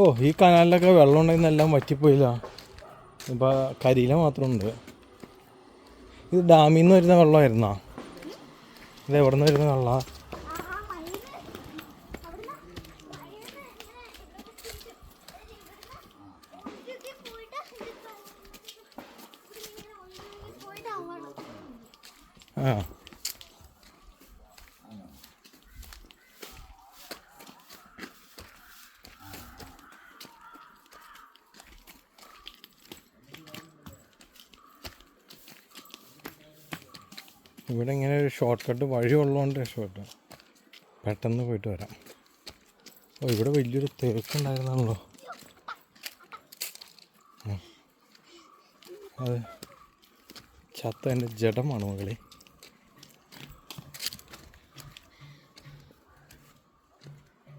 ഓ ഈ കനാലിലൊക്കെ വെള്ളം ഉണ്ടെങ്കിൽ എല്ലാം വറ്റിപ്പോയില്ല. ഇപ്പം കരിയില മാത്രമുണ്ട്. ഇത് ഡാമിൽ നിന്ന് വരുന്ന വെള്ളമായിരുന്നോ? ഇത് എവിടെ നിന്ന് വരുന്ന വെള്ളമാണ് ആ. ഇവിടെ ഇങ്ങനെ ഒരു ഷോർട്ട് കട്ട് വഴി ഉള്ളതുകൊണ്ട് രക്ഷപ്പെട്ടു. പെട്ടെന്ന് പോയിട്ട് വരാം. ഓ ഇവിടെ വലിയൊരു തേക്കുണ്ടായിരുന്നാണല്ലോ. അത് ചത്ത എന്റെ ജഡമാണ് മകളെ.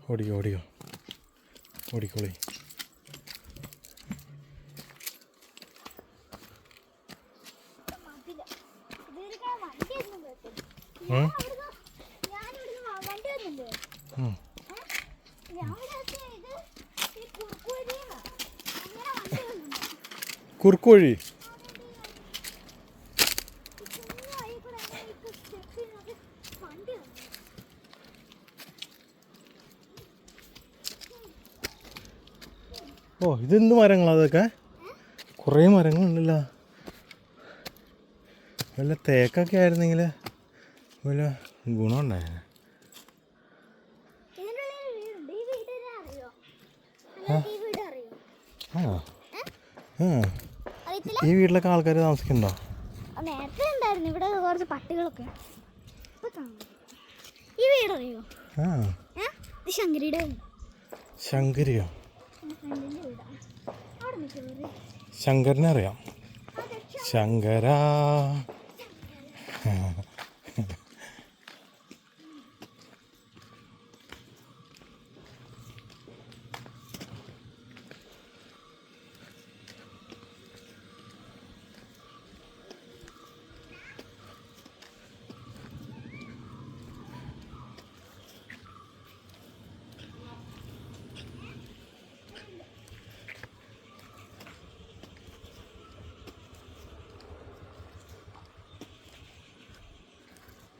ഓടിക്കോ ഓടിക്കോ. ഓടിക്കോളി. വന്നു. ഓ ഇതെന്ത് മരങ്ങളാ അതൊക്കെ? കുറേ മരങ്ങളുണ്ടല്ലോ. നല്ല തേക്കൊക്കെ ആയിരുന്നെങ്കിൽ വല്ല ഗുണമുണ്ടായിരുന്നു. ഈ വീട്ടിലൊക്കെ ആൾക്കാർ താമസിക്കണ്ടോ ആ, നേരത്തെ ഉണ്ടായിരുന്നു. ഇവിടെ കുറച്ച് പട്ടികളൊക്കെ. ഈ വീട് ഇത് ശങ്കരിയുടെ ശങ്കരിയോ? ശങ്കരനെ അറിയാം. ശങ്കരാ.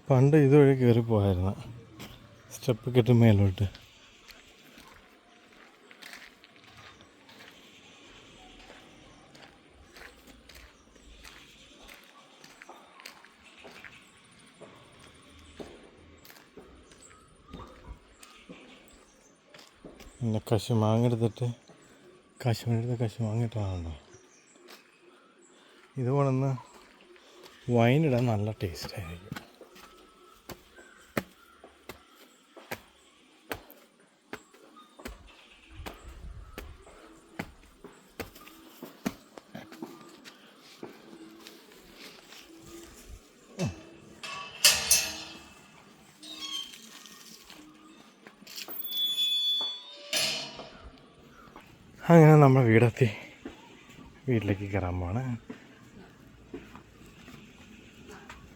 പണ്ട് ഇതുവഴി കയറി പോയായിരുന്നു സ്റ്റെപ്പ് കെട്ടി മേലോട്ട്. പിന്നെ കശു മാങ്ങെടുത്തിട്ട് കശുമാങ്ങ എടുത്ത് മാങ്ങിട്ടാണല്ലോ ഇത് കൊണ്ടുവന്ന് വൈനിടാൻ നല്ല ടേസ്റ്റ് അങ്ങനെ നമ്മൾ വീടെത്തി. വീട്ടിലേക്ക് കയറാൻ പോവാണ്.